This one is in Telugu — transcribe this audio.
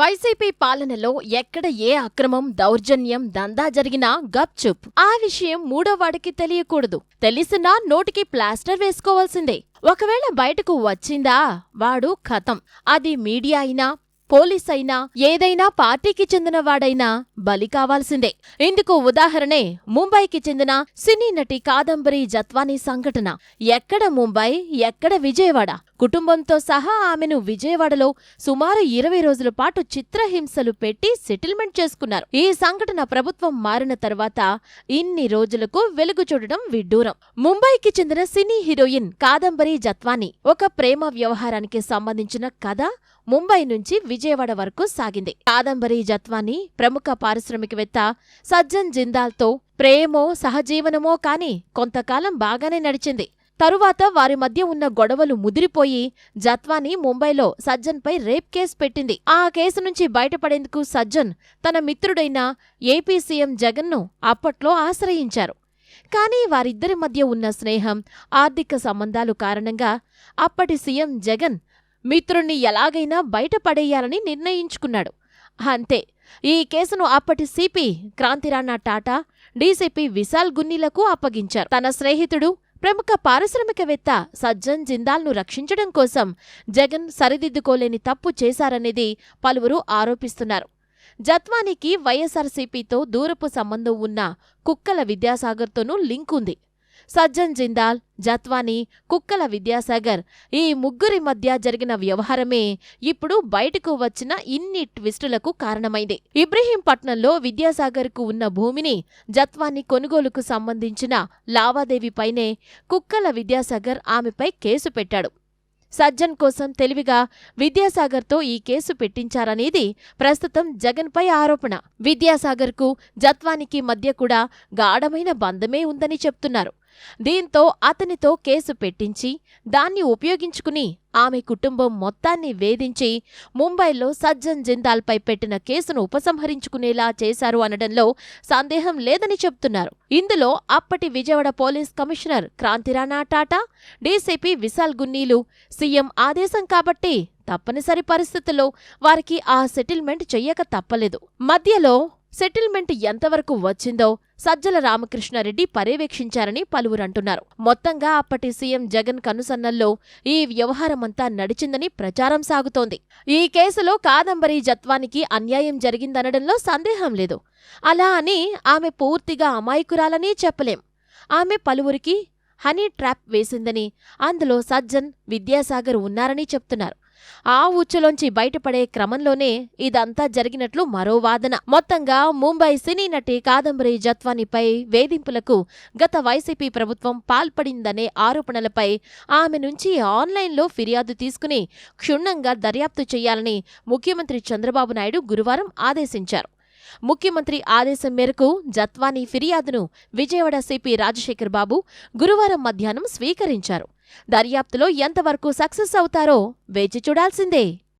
వైసీపీ పాలనలో ఎక్కడ ఏ అక్రమం దౌర్జన్యం దందా జరిగినా గప్చుప్ ఆ విషయం మూడో వాడికి తెలియకూడదు. తెలిసినా నోటికి ప్లాస్టర్ వేసుకోవాల్సిందే. ఒకవేళ బయటకు వచ్చిందా? వాడు ఖతం అది మీడియా అయినా పోలీస్ అయినా ఏదైనా పార్టీకి చెందిన వాడైనా బలి కావాల్సిందే. ఇందుకు ఉదాహరణే ముంబైకి చెందిన సినీ నటి కాదంబరి జత్వానీ సంఘటన. ఎక్కడ ముంబై ఎక్కడ విజయవాడ? కుటుంబంతో సహా ఆమెను విజయవాడలో సుమారు ఇరవై రోజుల పాటు చిత్రహింసలు పెట్టి సెటిల్మెంట్ చేసుకున్నారు. ఈ సంఘటన ప్రభుత్వం మారిన తర్వాత ఇన్ని రోజులకు వెలుగు చూడడం విడ్డూరం. ముంబైకి చెందిన సినీ హీరోయిన్ కాదంబరి జత్వానీ ఒక ప్రేమ వ్యవహారానికి సంబంధించిన కథ ముంబై నుంచి విజయవాడ వరకు సాగింది. కాదంబరి జత్వాని ప్రముఖ పారిశ్రామికవేత్త సజ్జన్ జిందాల్తో ప్రేమో సహజీవనమో కాని కొంతకాలం బాగానే నడిచింది. తరువాత వారి మధ్య ఉన్న గొడవలు ముదిరిపోయి జత్వాని ముంబైలో సజ్జన్పై రేప్ కేసు పెట్టింది. ఆ కేసు నుంచి బయటపడేందుకు సజ్జన్ తన మిత్రుడైన ఏపీ సీఎం జగన్ను అప్పట్లో ఆశ్రయించారు. కానీ వారిద్దరి మధ్య ఉన్న స్నేహం ఆర్థిక సంబంధాలు కారణంగా అప్పటి సీఎం జగన్ మిత్రుణ్ణి ఎలాగైనా బయటపడేయాలని నిర్ణయించుకున్నాడు. అంతే ఈ కేసును అప్పటి సిపి క్రాంతిరాణా టాటా డీసీపీ విశాల్ గున్నీలకు అప్పగించారు. తన స్నేహితుడు ప్రముఖ పారిశ్రామికవేత్త సజ్జన్ జిందాల్ను రక్షించడం కోసం జగన్ సరిదిద్దుకోలేని తప్పు చేశారనేది పలువురు ఆరోపిస్తున్నారు. జత్వానికి వైఎస్సార్సీపీతో దూరపు సంబంధం ఉన్న కుక్కల విద్యాసాగర్తోనూ లింక్ ఉంది. సజ్జన్ జిందాల్ జత్వానీ కుక్కల విద్యాసాగర్ ఈ ముగ్గురి మధ్య జరిగిన వ్యవహారమే ఇప్పుడు బయటకు వచ్చిన ఇన్ని ట్విస్టులకు కారణమైంది. ఇబ్రహీంపట్నంలో విద్యాసాగర్కు ఉన్న భూమిని జత్వానీ కొనుగోలుకు సంబంధించిన లావాదేవీపైనే కుక్కల విద్యాసాగర్ ఆమెపై కేసు పెట్టాడు. సజ్జన్ కోసం తెలివిగా విద్యాసాగర్తో ఈ కేసు పెట్టించారనేది ప్రస్తుతం జగన్పై ఆరోపణ. విద్యాసాగర్కు జత్వానికి మధ్య కూడా గాఢమైన బంధమే ఉందని చెప్తున్నారు. దీంతో అతనితో కేసు పెట్టించి దాన్ని ఉపయోగించుకుని ఆమె కుటుంబం మొత్తాన్ని వేధించి ముంబైలో సజ్జన్ జిందాల్పై పెట్టిన కేసును ఉపసంహరించుకునేలా చేశారు అనడంలో సందేహం లేదని చెబుతున్నారు. ఇందులో అప్పటి Vijayawada police commissioner Kranthi Rana Tata DCP Vishal గున్నీలు CM ఆదేశం కాబట్టి తప్పనిసరి పరిస్థితుల్లో వారికి ఆ సెటిల్మెంట్ చెయ్యక తప్పలేదు. మధ్యలో సెటిల్మెంట్ ఎంతవరకు వచ్చిందో సజ్జల రామకృష్ణారెడ్డి పర్యవేక్షించారని పలువురంటున్నారు మొత్తంగా అప్పటి సీఎం జగన్ కనుసన్నల్లో ఈ వ్యవహారమంతా నడిచిందని ప్రచారం సాగుతోంది. ఈ కేసులో కాదంబరి జత్వానికి అన్యాయం జరిగిందనడంలో సందేహం లేదు. అలా అని ఆమె పూర్తిగా అమాయకురాలని చెప్పలేం. ఆమె పలువురికి హనీ ట్రాప్ వేసిందని అందులో సజ్జన్ విద్యాసాగర్ ఉన్నారని చెప్తున్నారు. ఆ ఉచ్చులోంచి బయటపడే క్రమంలోనే ఇదంతా జరిగినట్లు మరో వాదన. మొత్తంగా ముంబై సినీ నటి కాదంబరి జత్వానిపై వేధింపులకు గత వైసీపీ ప్రభుత్వం పాల్పడిందనే ఆరోపణలపై ఆమె నుంచి ఆన్లైన్లో ఫిర్యాదు తీసుకుని క్షుణ్ణంగా దర్యాప్తు చేయాలని ముఖ్యమంత్రి చంద్రబాబు నాయుడు గురువారం ఆదేశించారు. ముఖ్యమంత్రి ఆదేశం మేరకు జత్వానీ ఫిర్యాదును విజయవాడ సిపి రాజశేఖర్ బాబు గురువారం మధ్యాహ్నం స్వీకరించారు. దర్యాప్తులో ఎంతవరకు సక్సెస్ అవుతారో వేచి చూడాల్సిందే.